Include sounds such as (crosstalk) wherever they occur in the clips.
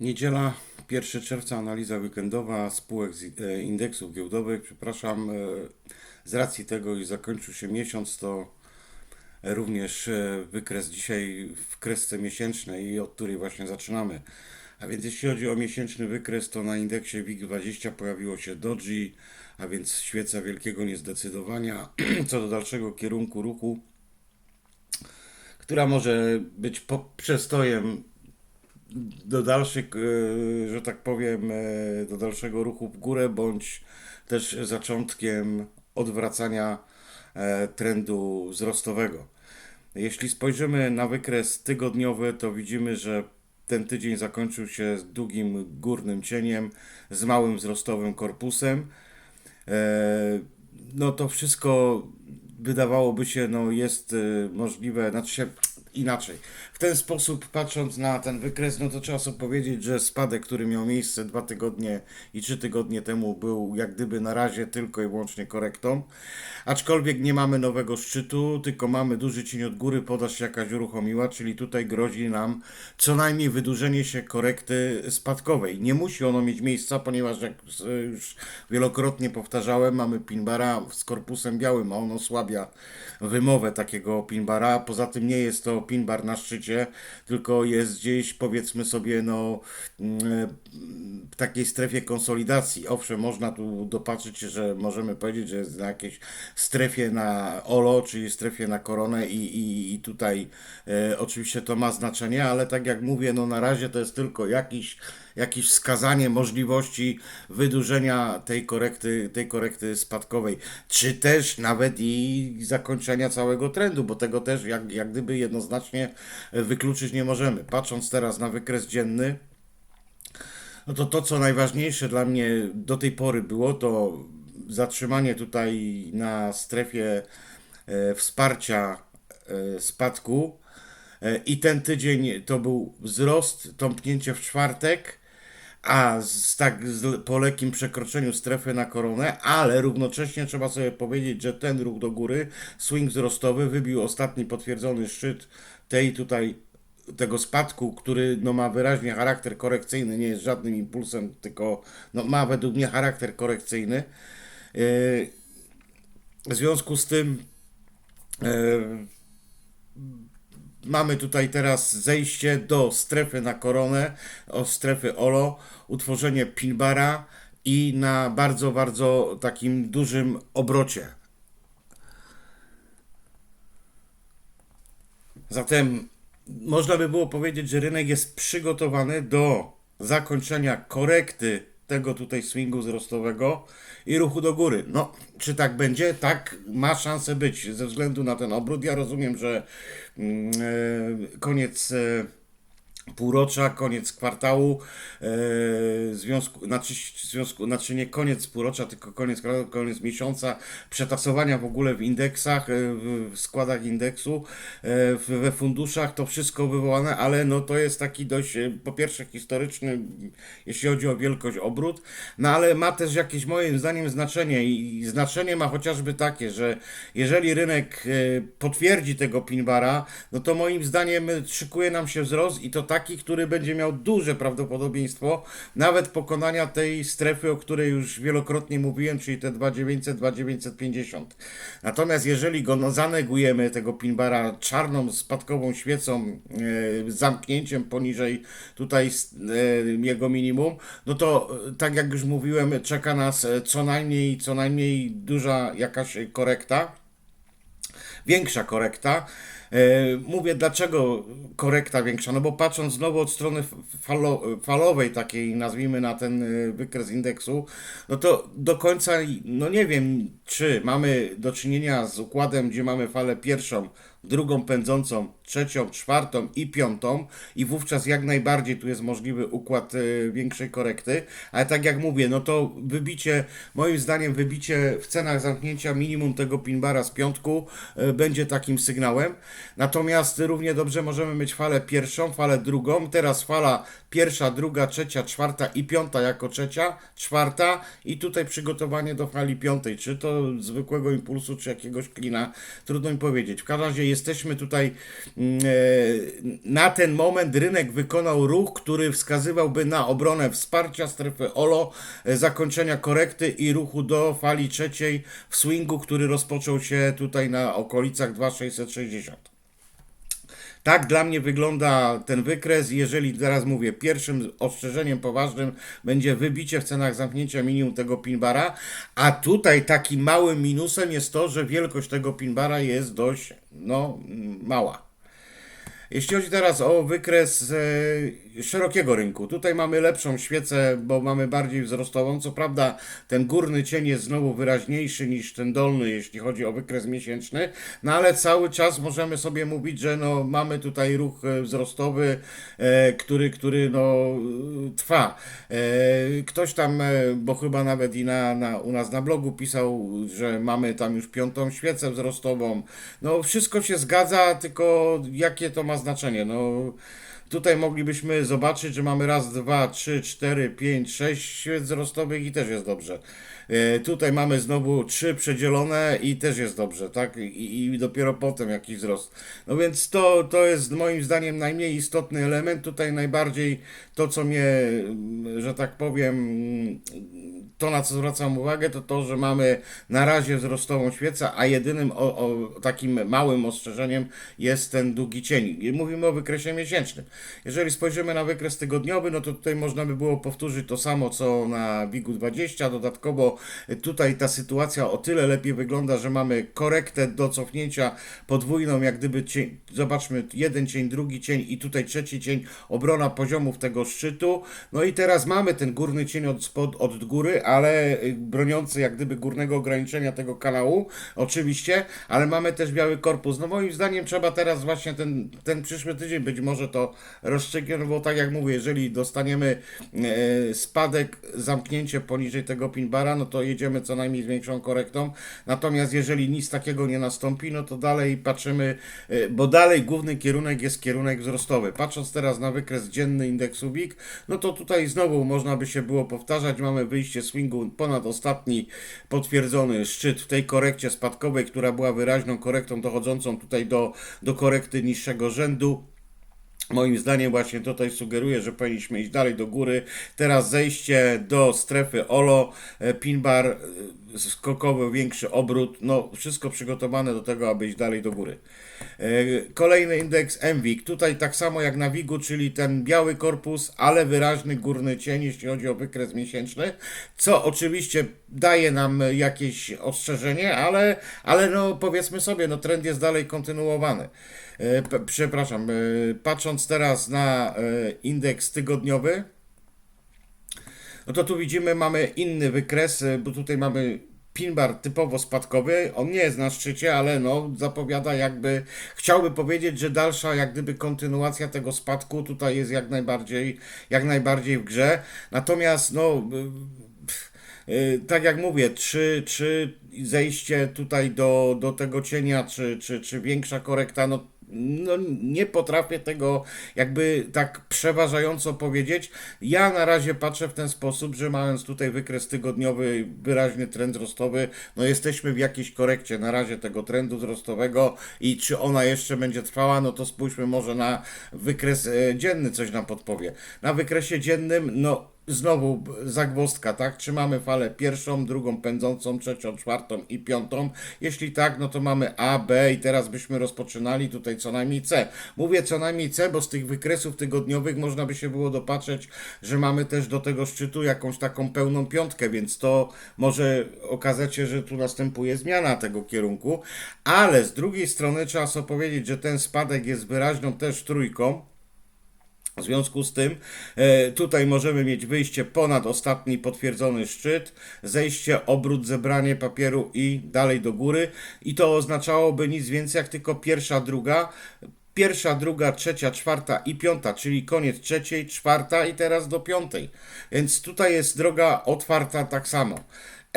Niedziela, 1 czerwca, analiza weekendowa spółek z e, indeksów giełdowych. Przepraszam, e, z racji tego, iż zakończył się miesiąc, to również e, wykres dzisiaj w kresce miesięcznej, od której właśnie zaczynamy. A więc jeśli chodzi o miesięczny wykres, to na indeksie WIG20 pojawiło się doji, a więc świeca wielkiego niezdecydowania (clears throat) co do dalszego kierunku ruchu, która może być po- przestojem do dalszych, e, że tak powiem, e, do dalszego ruchu w górę, bądź też zaczątkiem odwracania e, trendu wzrostowego. Jeśli spojrzymy na wykres tygodniowy, to widzimy, że ten tydzień zakończył się długim górnym cieniem, z małym wzrostowym korpusem. No to wszystko wydawałoby się, no jest możliwe, znaczy się inaczej. W ten sposób, patrząc na ten wykres, no to trzeba sobie powiedzieć, że spadek, który miał miejsce dwa tygodnie i trzy tygodnie temu, był jak gdyby na razie tylko i wyłącznie korektą. Aczkolwiek nie mamy nowego szczytu, tylko mamy duży cień od góry, podaż się jakaś uruchomiła, czyli tutaj grozi nam co najmniej wydłużenie się korekty spadkowej. Nie musi ono mieć miejsca, ponieważ jak już wielokrotnie powtarzałem, mamy pinbara z korpusem białym, a on osłabia wymowę takiego pinbara. Poza tym nie jest to pinbar na szczycie, tylko jest gdzieś powiedzmy sobie no mm, w takiej strefie konsolidacji. Owszem, można tu dopatrzyć że możemy powiedzieć, że jest na jakiejś strefie na OLO, czyli strefie na koronę i, i, i tutaj e, oczywiście to ma znaczenie, ale tak jak mówię, no na razie to jest tylko jakiś jakieś wskazanie możliwości wydłużenia tej korekty, tej korekty spadkowej, czy też nawet i zakończenia całego trendu, bo tego też jak, jak gdyby jednoznacznie wykluczyć nie możemy. Patrząc teraz na wykres dzienny, no to to, co najważniejsze dla mnie do tej pory było, to zatrzymanie tutaj na strefie e, wsparcia e, spadku. E, I ten tydzień to był wzrost, tąpnięcie w czwartek, a z, tak z, po lekkim przekroczeniu strefy na koronę, ale równocześnie trzeba sobie powiedzieć, że ten ruch do góry, swing wzrostowy, wybił ostatni potwierdzony szczyt tej tutaj tego spadku, który no, ma wyraźnie charakter korekcyjny, nie jest żadnym impulsem, tylko no, ma według mnie charakter korekcyjny. Yy, w związku z tym yy, mamy tutaj teraz zejście do strefy na koronę, o strefy OLO, utworzenie pinbara i na bardzo, bardzo takim dużym obrocie. Zatem można by było powiedzieć, że rynek jest przygotowany do zakończenia korekty tego tutaj swingu wzrostowego i ruchu do góry. No, czy tak będzie? Tak, ma szansę być ze względu na ten obrót. Ja rozumiem, że koniec. Półrocza, koniec kwartału, e, związku, znaczy, związku, znaczy nie koniec półrocza, tylko koniec koniec miesiąca, przetasowania w ogóle w indeksach, e, w, w składach indeksu, w, we funduszach, to wszystko wywołane, ale no to jest taki dość, po pierwsze historyczny, jeśli chodzi o wielkość obrót, no ale ma też jakieś moim zdaniem znaczenie i znaczenie ma chociażby takie, że jeżeli rynek e, potwierdzi tego pinbara, no to moim zdaniem szykuje nam się wzrost i to taki, który będzie miał duże prawdopodobieństwo nawet pokonania tej strefy, o której już wielokrotnie mówiłem, czyli te 2900, 2950. Natomiast jeżeli go no, zanegujemy, tego pinbara czarną spadkową świecą, e, zamknięciem poniżej tutaj e, jego minimum, no to e, tak jak już mówiłem, czeka nas co najmniej, co najmniej duża jakaś korekta większa korekta. E, Mówię, dlaczego korekta większa? No bo patrząc znowu od strony falo, falowej, takiej nazwijmy na ten e, wykres indeksu, no to do końca, no nie wiem, czy mamy do czynienia z układem, gdzie mamy falę pierwszą, drugą pędzącą, trzecią, czwartą i piątą. I wówczas jak najbardziej tu jest możliwy układ e, większej korekty, ale tak jak mówię, no to wybicie, moim zdaniem wybicie w cenach zamknięcia minimum tego pinbara z piątku e, będzie takim sygnałem. Natomiast równie dobrze możemy mieć falę pierwszą, falę drugą, teraz fala pierwsza, druga, trzecia, czwarta i piąta jako trzecia, czwarta i tutaj przygotowanie do fali piątej, czy to zwykłego impulsu, czy jakiegoś klina, trudno mi powiedzieć. W każdym razie jesteśmy tutaj mm, e, na ten moment rynek wykonał ruch, który wskazywałby na obronę wsparcia strefy OLO, e, zakończenia korekty i ruchu do fali trzeciej w swingu, który rozpoczął się tutaj na okolicach 2660. Tak dla mnie wygląda ten wykres. Jeżeli teraz mówię, pierwszym ostrzeżeniem poważnym będzie wybicie w cenach zamknięcia minimum tego pinbara, a tutaj takim małym minusem jest to, że wielkość tego pinbara jest dość no, mała. Jeśli chodzi teraz o wykres e, szerokiego rynku, tutaj mamy lepszą świecę, bo mamy bardziej wzrostową. Co prawda, ten górny cień jest znowu wyraźniejszy niż ten dolny, jeśli chodzi o wykres miesięczny, no ale cały czas możemy sobie mówić, że no, mamy tutaj ruch e, wzrostowy, e, który, który no, trwa. E, ktoś tam, e, bo chyba nawet i na, na, u nas na blogu pisał, że mamy tam już piątą świecę wzrostową. No, wszystko się zgadza, tylko jakie to ma znaczenie? No, tutaj moglibyśmy zobaczyć, że mamy raz, dwa, trzy, cztery, pięć, sześć świec wzrostowych i też jest dobrze. E, Tutaj mamy znowu trzy przedzielone i też jest dobrze, tak? I, I dopiero potem jakiś wzrost. No więc to, to jest moim zdaniem najmniej istotny element. Tutaj najbardziej to, co mnie, że tak powiem, to na co zwracam uwagę, to to, że mamy na razie wzrostową świecę, a jedynym o, o, takim małym ostrzeżeniem jest ten długi cień. Mówimy o wykresie miesięcznym. Jeżeli spojrzymy na wykres tygodniowy, no to tutaj można by było powtórzyć to samo, co na WIG-u 20. Dodatkowo tutaj ta sytuacja o tyle lepiej wygląda, że mamy korektę do cofnięcia podwójną, jak gdyby cień, zobaczmy, jeden cień, drugi cień i tutaj trzeci cień, obrona poziomów tego szczytu. No i teraz mamy ten górny cień od, spod, od góry, ale y, broniący jak gdyby górnego ograniczenia tego kanału, oczywiście, ale mamy też biały korpus. No moim zdaniem trzeba teraz właśnie ten, ten przyszły tydzień być może to rozstrzygnie, no bo tak jak mówię, jeżeli dostaniemy e, spadek, zamknięcie poniżej tego pinbara, no to jedziemy co najmniej z większą korektą. Natomiast jeżeli nic takiego nie nastąpi, no to dalej patrzymy, e, bo dalej główny kierunek jest kierunek wzrostowy. Patrząc teraz na wykres dzienny indeksu WIG, no to tutaj znowu można by się było powtarzać. Mamy wyjście swingu ponad ostatni potwierdzony szczyt w tej korekcie spadkowej, która była wyraźną korektą dochodzącą tutaj do, do korekty niższego rzędu. Moim zdaniem właśnie tutaj sugeruje, że powinniśmy iść dalej do góry. Teraz zejście do strefy OLO, e, pin bar e, skokowy, większy obrót, no wszystko przygotowane do tego, aby iść dalej do góry. E, Kolejny indeks MWIG, tutaj tak samo jak na WIG-u, czyli ten biały korpus, ale wyraźny górny cień, jeśli chodzi o wykres miesięczny, co oczywiście daje nam jakieś ostrzeżenie, ale, ale no powiedzmy sobie, no trend jest dalej kontynuowany. E, Przepraszam, e, patrząc teraz na indeks tygodniowy, no to tu widzimy, mamy inny wykres, bo tutaj mamy pinbar typowo spadkowy. On nie jest na szczycie, ale no zapowiada jakby, chciałby powiedzieć, że dalsza jak gdyby kontynuacja tego spadku tutaj jest jak najbardziej, jak najbardziej w grze. Natomiast no pff, y, tak jak mówię, czy, czy zejście tutaj do, do tego cienia, czy, czy, czy większa korekta, no no, nie potrafię tego jakby tak przeważająco powiedzieć. Ja na razie patrzę w ten sposób, że mając tutaj wykres tygodniowy, wyraźny trend wzrostowy, no jesteśmy w jakiejś korekcie na razie tego trendu wzrostowego i czy ona jeszcze będzie trwała, no to spójrzmy może na wykres e, dzienny, coś nam podpowie. Na wykresie dziennym, no Znowu zagwozdka, tak? Czy mamy falę pierwszą, drugą pędzącą, trzecią, czwartą i piątą? Jeśli tak, no to mamy A, B i teraz byśmy rozpoczynali tutaj co najmniej C. Mówię co najmniej C, bo z tych wykresów tygodniowych można by się było dopatrzeć, że mamy też do tego szczytu jakąś taką pełną piątkę, więc to może okazać się, że tu następuje zmiana tego kierunku, ale z drugiej strony trzeba sobie powiedzieć, że ten spadek jest wyraźną też trójką. W związku z tym e, tutaj możemy mieć wyjście ponad ostatni potwierdzony szczyt, zejście, obrót, zebranie papieru i dalej do góry. I to oznaczałoby nic więcej jak tylko pierwsza, druga. Pierwsza, druga, trzecia, czwarta i piąta, czyli koniec trzeciej, czwarta i teraz do piątej. Więc tutaj jest droga otwarta tak samo.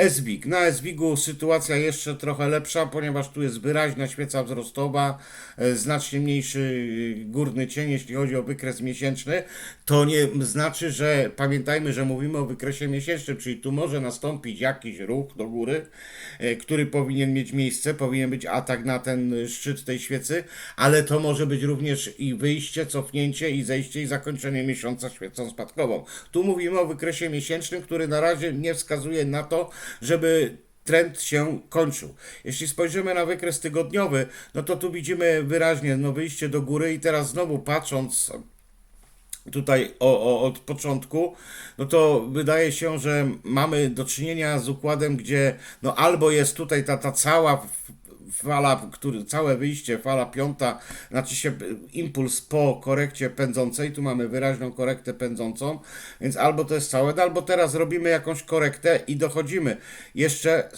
SWIG. Na SWIG-u sytuacja jeszcze trochę lepsza, ponieważ tu jest wyraźna świeca wzrostowa, e, znacznie mniejszy e, górny cień, jeśli chodzi o wykres miesięczny. To nie znaczy, że pamiętajmy, że mówimy o wykresie miesięcznym, czyli tu może nastąpić jakiś ruch do góry, e, który powinien mieć miejsce, powinien być atak na ten szczyt tej świecy, ale to może być również i wyjście, cofnięcie i zejście i zakończenie miesiąca świecą spadkową. Tu mówimy o wykresie miesięcznym, który na razie nie wskazuje na to, żeby trend się kończył. Jeśli spojrzymy na wykres tygodniowy, no to tu widzimy wyraźnie no, wyjście do góry i teraz znowu patrząc tutaj o, o, od początku, no to wydaje się, że mamy do czynienia z układem, gdzie no albo jest tutaj ta, ta cała fala, który, całe wyjście, fala piąta, znaczy się impuls po korekcie pędzącej, tu mamy wyraźną korektę pędzącą, więc albo to jest całe, albo teraz robimy jakąś korektę i dochodzimy. Jeszcze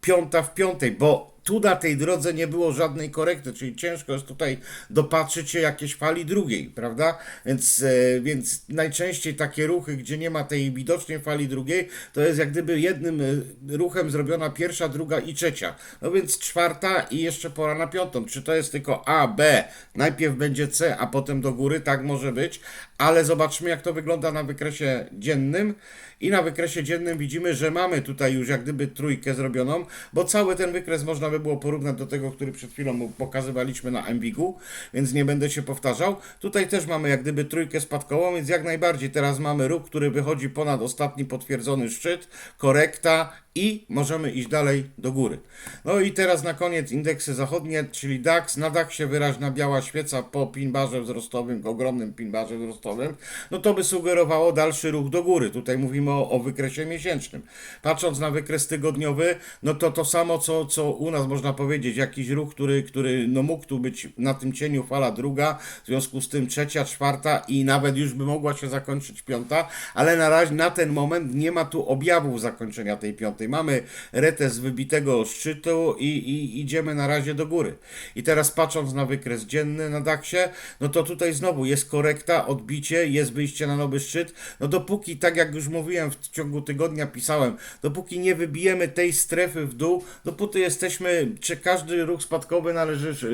piąta w piątej, bo tu na tej drodze nie było żadnej korekty, czyli ciężko jest tutaj dopatrzyć się jakiejś fali drugiej, prawda? Więc, e, więc najczęściej takie ruchy, gdzie nie ma tej widocznej fali drugiej, to jest jak gdyby jednym e, ruchem zrobiona pierwsza, druga i trzecia. No więc czwarta i jeszcze pora na piątą. Czy to jest tylko A, B, najpierw będzie C, a potem do góry, tak może być, ale zobaczmy jak to wygląda na wykresie dziennym. I na wykresie dziennym widzimy, że mamy tutaj już jak gdyby trójkę zrobioną, bo cały ten wykres można by było porównać do tego, który przed chwilą pokazywaliśmy na MWIG-u, więc nie będę się powtarzał. Tutaj też mamy jak gdyby trójkę spadkową, więc jak najbardziej teraz mamy ruch, który wychodzi ponad ostatni potwierdzony szczyt, korekta i możemy iść dalej do góry. No i teraz na koniec indeksy zachodnie, czyli DAX. Na DAXie wyraźna biała świeca po pinbarze wzrostowym, ogromnym pinbarze wzrostowym. No to by sugerowało dalszy ruch do góry. Tutaj mówimy o, o wykresie miesięcznym. Patrząc na wykres tygodniowy, no to to samo, co, co u nas można powiedzieć. Jakiś ruch, który, który no mógł tu być na tym cieniu fala druga, w związku z tym trzecia, czwarta i nawet już by mogła się zakończyć piąta, ale na razie na ten moment nie ma tu objawów zakończenia tej piątej. Mamy retest wybitego szczytu i, i idziemy na razie do góry. I teraz patrząc na wykres dzienny na DAX-ie, no to tutaj znowu jest korekta, odbicie, jest wyjście na nowy szczyt. No dopóki, tak jak już mówiłem w ciągu tygodnia pisałem, dopóki nie wybijemy tej strefy w dół, dopóty jesteśmy, czy każdy ruch spadkowy należy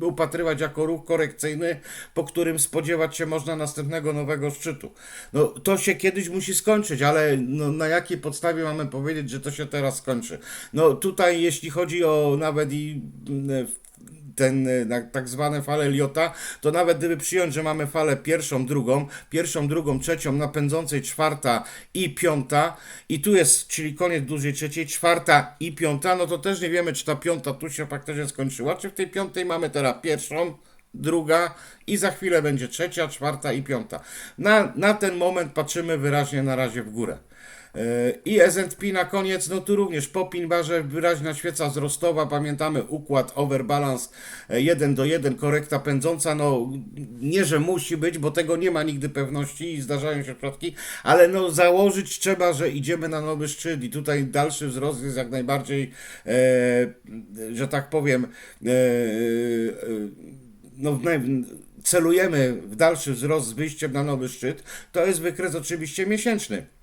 y, upatrywać jako ruch korekcyjny, po którym spodziewać się można następnego nowego szczytu. No to się kiedyś musi skończyć, ale no, na jakiej podstawie mamy powiedzieć, że to się teraz skończy? No tutaj jeśli chodzi o nawet i mm, ten y, na- tak zwane fale Liota, to nawet gdyby przyjąć, że mamy falę pierwszą, drugą, pierwszą, drugą, trzecią, napędzącej czwarta i piąta i tu jest, czyli koniec dużej trzeciej, czwarta i piąta, no to też nie wiemy, czy ta piąta tu się faktycznie skończyła, czy w tej piątej mamy teraz pierwszą, druga i za chwilę będzie trzecia, czwarta i piąta. Na, na ten moment patrzymy wyraźnie na razie w górę. I S&P na koniec, no tu również po pinbarze wyraźna świeca wzrostowa, pamiętamy układ overbalance e, 1 do 1, korekta pędząca, no nie, że musi być, bo tego nie ma nigdy pewności i zdarzają się przypadki, ale no założyć trzeba, że idziemy na nowy szczyt i tutaj dalszy wzrost jest jak najbardziej, e, że tak powiem, e, e, no, celujemy w dalszy wzrost z wyjściem na nowy szczyt, to jest wykres oczywiście miesięczny.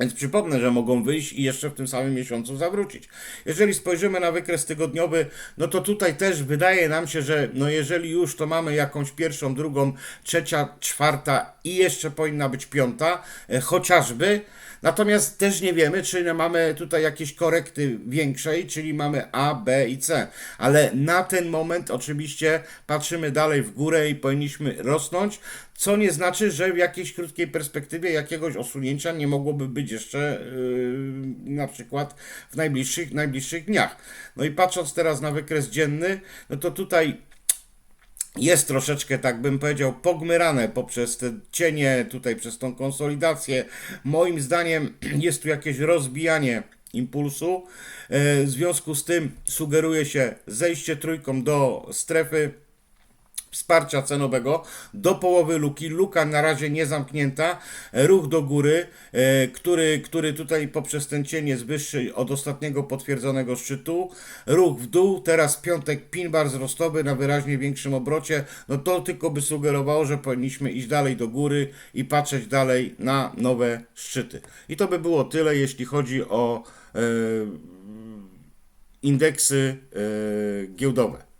Więc przypomnę, że mogą wyjść i jeszcze w tym samym miesiącu zawrócić. Jeżeli spojrzymy na wykres tygodniowy, no to tutaj też wydaje nam się, że no jeżeli już to mamy jakąś pierwszą, drugą, trzecia, czwarta i jeszcze powinna być piąta, e, chociażby. Natomiast też nie wiemy, czy mamy tutaj jakieś korekty większej, czyli mamy A, B i C. Ale na ten moment oczywiście patrzymy dalej w górę i powinniśmy rosnąć, co nie znaczy, że w jakiejś krótkiej perspektywie jakiegoś osunięcia nie mogłoby być jeszcze yy, na przykład w najbliższych, najbliższych dniach. No i patrząc teraz na wykres dzienny, no to tutaj jest troszeczkę, tak bym powiedział, pogmyrane poprzez te cienie, tutaj przez tą konsolidację. Moim zdaniem (clears throat) jest tu jakieś rozbijanie impulsu. E, W związku z tym sugeruje się zejście trójką do strefy wsparcia cenowego do połowy luki. Luka na razie nie zamknięta. Ruch do góry, e, który, który tutaj poprzez ten cień jest wyższy od ostatniego potwierdzonego szczytu. Ruch w dół, teraz piątek pin bar wzrostowy na wyraźnie większym obrocie. No to tylko by sugerowało, że powinniśmy iść dalej do góry i patrzeć dalej na nowe szczyty. I to by było tyle, jeśli chodzi o e, indeksy e, giełdowe.